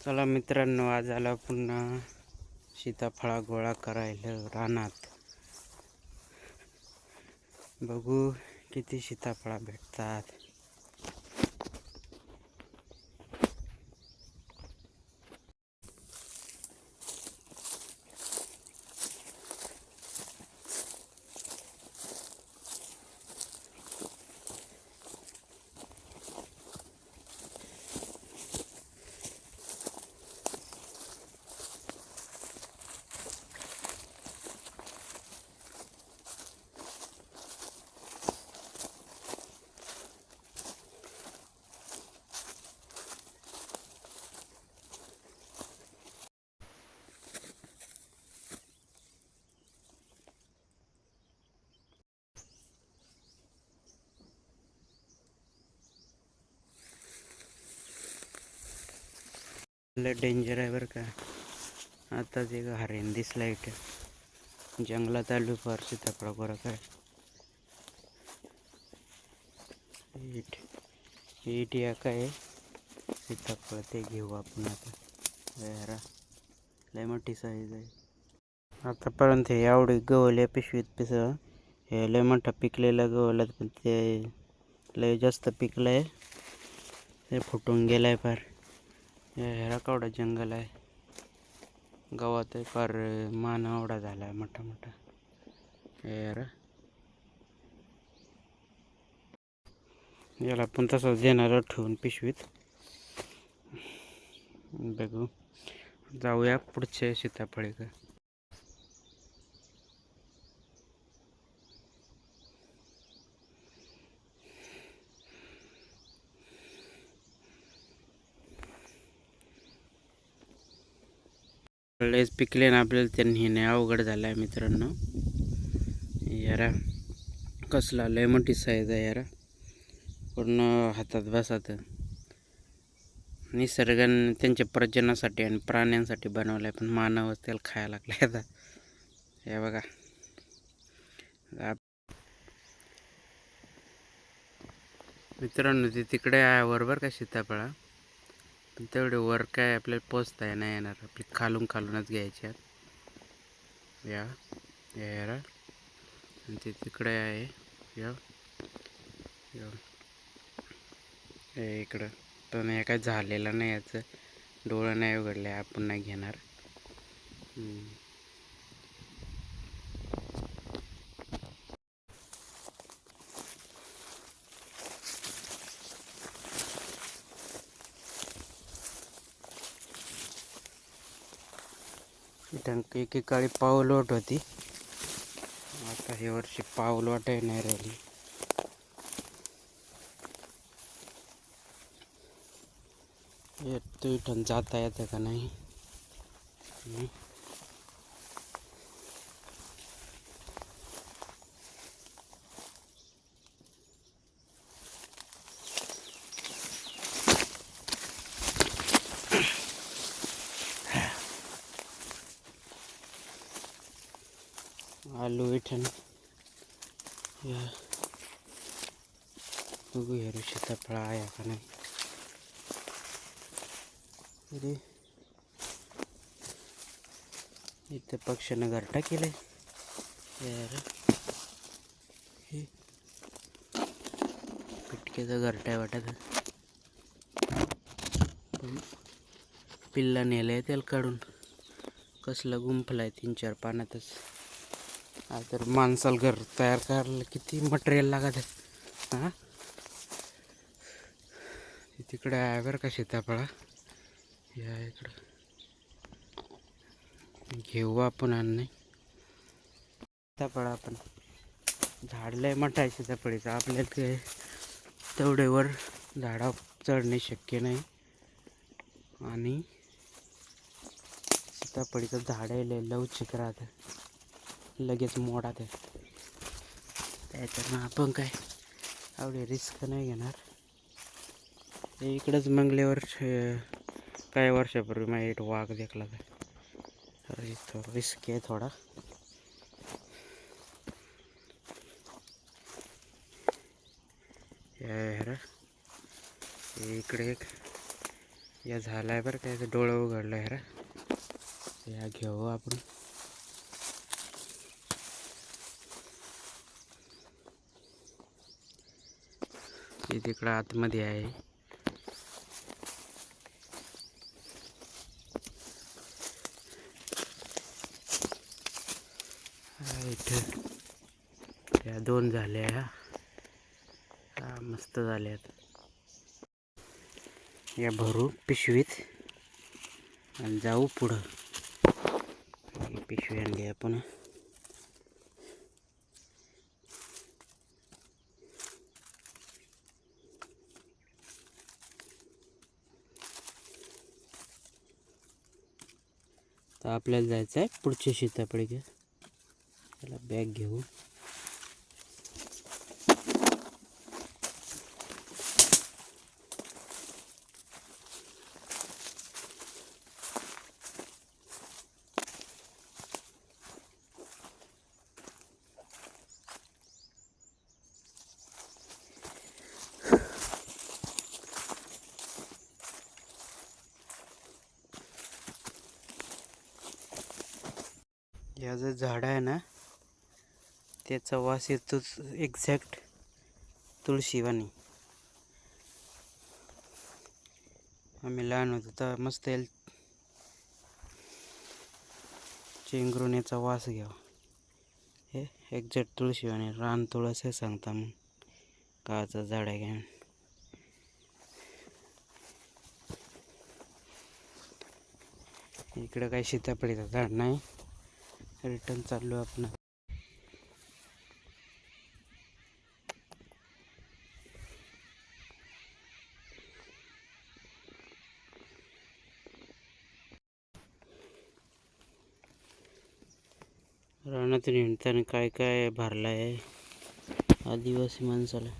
चला मित्रांनो आज आला पुन्हा सीताफळा गोळा करायला रानात. बघू किती सीताफळा भेटतात. लय डेंजर आहे बरं का. आताच एक हरेन दिसला इथे. जंगलात आलो फार सीताफळा बरं काय. इट इट या काय? सीताफळ ते घेऊ आपण आता. वेरा लय मोठी साईज आहे. आतापर्यंत हे एवढे गवले पिशवीत पिस हे लय मोठा पिकलेला गवला पण ते लय जास्त पिकलंय. ते फुटून गेलाय फार. हे केवढं जंगल आहे. गावात आहे फार मान एवढा झाला आहे मोठा मोठा. यार याला पण तसंच देणार ठेवून पिशवीत. बघू. जाऊया पुढचे सीताफळे लयच पिकले ना आपल्याला त्यांनी. हे अवघड झालं आहे मित्रांनो. यारा कसला लय मोठी साईज आहे यारा. पूर्ण हातात बसात. निसर्गाने त्यांच्या प्रजनासाठी आणि प्राण्यांसाठी बनवलं आहे पण मानवच त्याला खायला लागले आता. हे बघा. मित्रांनो ते तिकडे आहे बरोबर का सीताफळा? पण तेवढे वर काय आपल्याला पोचता नाही येणार. आपली खालून खालूनच घ्यायचे आहेत. या यायला आणि ते तिकडे आहे. या या. इकडं. पण हे काय झालेलं नाही याचं. डोळं नाही उघडले आपण नाही घेणार. त्यांना एकेकाळी पाऊलवाट होती. आता हे वर्षी पाऊलवाटही नाही राहिली. येतो इथून जाता येतं का नाही. हम्म. आलू इथून या बघू हे सीताफळ आहे का नाही अरे इथं पक्ष्यानं घरटा केलाय यार हे पिटक्याचं घरटा आहे वाटत पिल्ला नेलंय त्याला काढून कसलं गुंफलाय तीन चार पाण्यातच तर माणसाला घर तयार करायला किती मटेरियल लागत आहे. हां? तिकडे आहे बरं का सीताफळा. या इकडं. घेऊ आपण आणि सीताफळा आपण. झाड लय मोठं आहे सीताफळीचं. आपल्याला ते तेवढेवर झाडा चढणे शक्य नाही. आणि सीताफळीचं झाड आहे लय लवचिक राहतं. लगेच मोडा ते त्याच्यानं आपण काय आवडे रिस्क नाही घेणार. हे इकडंच मंगलेवर काही वर्षापूर्वी माझ्या इथं वाघ देखला तर रिस्क आहे थोडा. या इकडे एक. या झालाय बरं काय डोळं उघडलं आहे रा या घेऊ आपण. ते तिकडं आतमध्ये आहे. इथं त्या दोन झाल्या हा मस्त झाल्यात. या भरू पिशवीत आणि जाऊ पुढं. पिशवी आणली आपण. आता आपल्याला जायचं आहे पुढच्या सीताफळ घे त्याला बॅग घेऊन जे झाड आहे ना त्याचा वास येतोच एक्झॅक्ट तुळशीवाणी. आम्ही लहान होतो तर मस्त येईल चेंगरून याचा वास घ्यावा. हे एक्झॅक्ट तुळशीवाणी रान तुळस हे सांगता मग काळाचं झाड आहे घ्या इकडं काही सीताफळीचं झाड नाही. रिटर्न चाललो आपण. रानातून हिंडताना काय काय भरलं आहे आदिवासी माणसाला.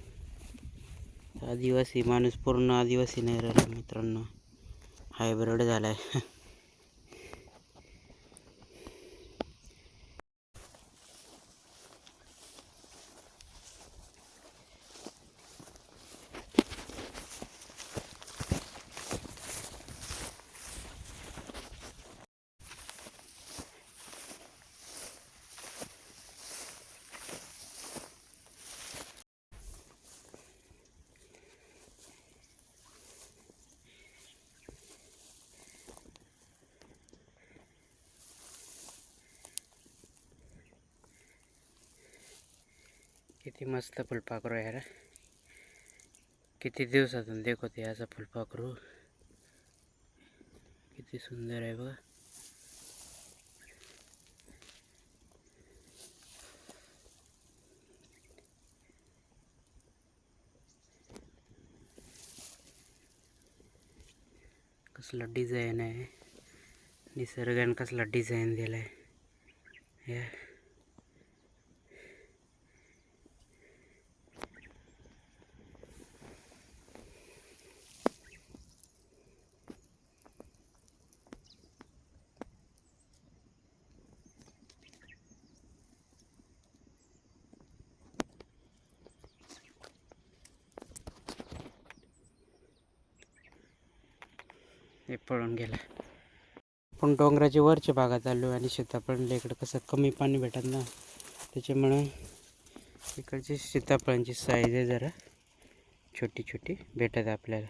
आदिवासी माणूस पूर्ण आदिवासी नाही राहिला मित्रांनो. हायब्रिड झाला आहे किती मस्त फुलपाखरू आहे रे. किती दिवसातून देखोते असं फुलपाखरू. किती सुंदर आहे बघा. कसला डिझाईन आहे. निसर्गाने कसला डिझाईन दिलाय. हे. हे पळून गेला. पण डोंगराच्या वरच्या भागात आलो आणि सीताफळ इकडं कसं कमी पाणी भेटत ना त्याच्यामुळं इकडची सीताफळांची साईज आहे जरा छोटी छोटी भेटत आपल्याला.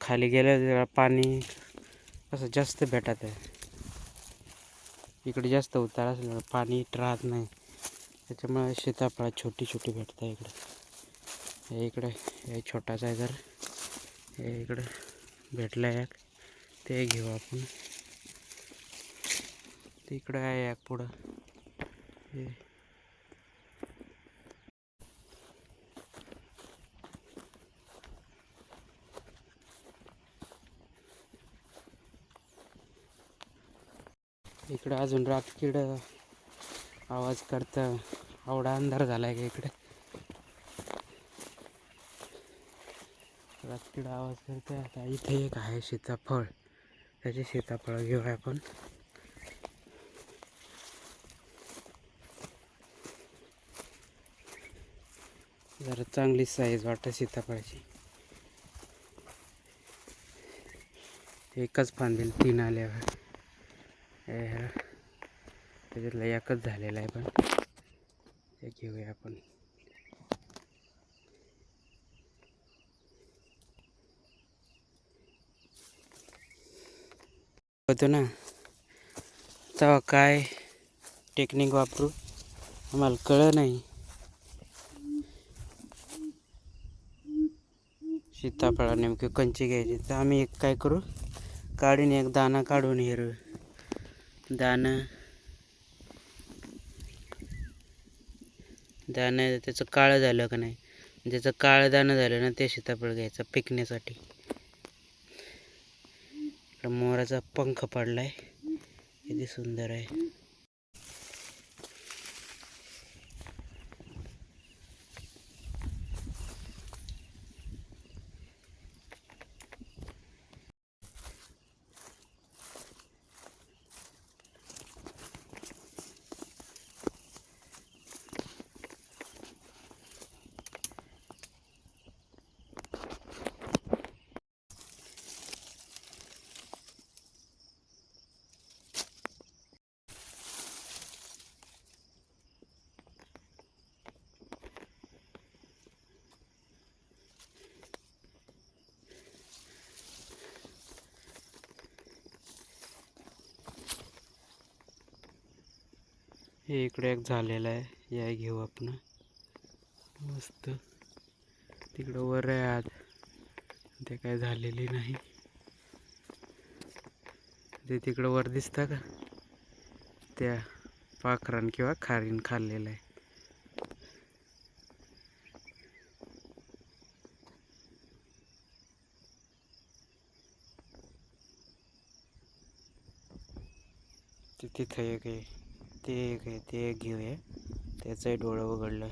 खाली गेलं जरा पाणी कसं जास्त भेटत आहे. इकडे जास्त उतार असल्यामुळे पाणी राहत नाही. त्याच्यामुळे सीताफळ छोटी छोटी भेटतात इकडं. हे इकडं हे छोटासा आहे जर. हे इकडं भेटलं एक. ते घेऊ आपण. तिकडं आहे एक पुढं. हे. इकडं अजून रातकीड आवाज करता आवडा अंधार झालाय का इकडे? रातकीड आवाज करता आता इथे एक आहे सीताफळ. त्याचे सीताफळं घेऊया आपण. जरा चांगली साईज वाटतं सीताफळाची. एकच फांदील तीन आल्यावर ह्या. त्याच्यातला एकच झालेला आहे पण. ते घेऊया आपण. होतो ना. तेव्हा काय टेक्निक वापरू? आम्हाला कळलं नाही. सीताफळा नेमकी कंची घ्यायची? तर आम्ही एक काय करू? काढून एक दाणा काढून हिरू दाणं. दाणं त्याचं काळं झालं का नाही? ज्याचं काळं दाणं झालं ना ते सीताफळ घ्यायचं पिकण्यासाठी. मोराचा पंख पडलाय. किती सुंदर आहे. हे इकडे एक झालेलं आहे. या घेऊ आपण. मस्त. तिकडं वर आहे आज. ते काय झालेली नाही. ते तिकडं वर दिसतं का? त्या पाखरान किंवा खारीन खाल्लेलं आहे. तिथे तिथं एक आहे. ते एक आहे ते एक घेऊया त्याचंही डोळं उघडलं.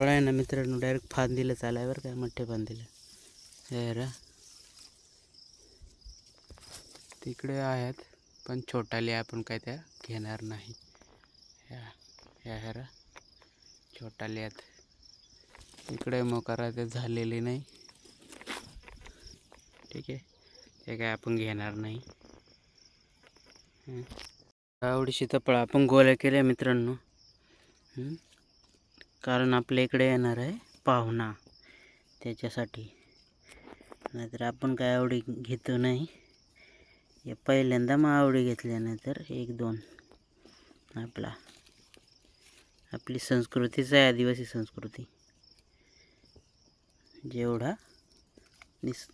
डोळा आहे ना मित्रांनो डायरेक्ट फांदीलं चालाय बरं काय मोठे फांदीला? हे रा. तिकडे आहेत पण छोटाले आपण काय त्या घेणार नाही. ह्या ह्या हेरा छोटाले आहेत. इकडे मोकारा ते झालेली नाही. ठीक आहे. ते काय आपण घेणार नाही. हं. तपळा सीताफळ आपण गोळ्या केल्या मित्रांनो. कारण आपल्या इकडे येणार आहे पाहुणा त्याच्यासाठी. नाहीतर आपण काय आवडी घेतो नाही. हे पहिल्यांदा मग आवडी घेतल्या नाहीतर एक दोन. आपला. आपली संस्कृतीच आहे आदिवासी संस्कृती. जेवढा निस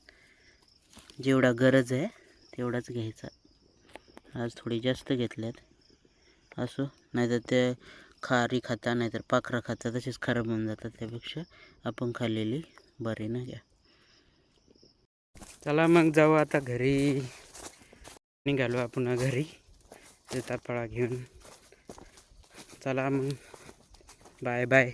जेवढा गरज आहे तेवढाच घ्यायचा. आज थोडी जास्त घेतल्यात असो नाहीतर ते खारी खाता नाहीतर पाखरं खाता तसेच खराब होऊन जातात त्यापेक्षा आपण खाल्लेली बरी ना घ्या. चला मग जाऊ आता घरी. निघालो आपण घरी. सीताफळा घेऊन. चला मग. Bye bye.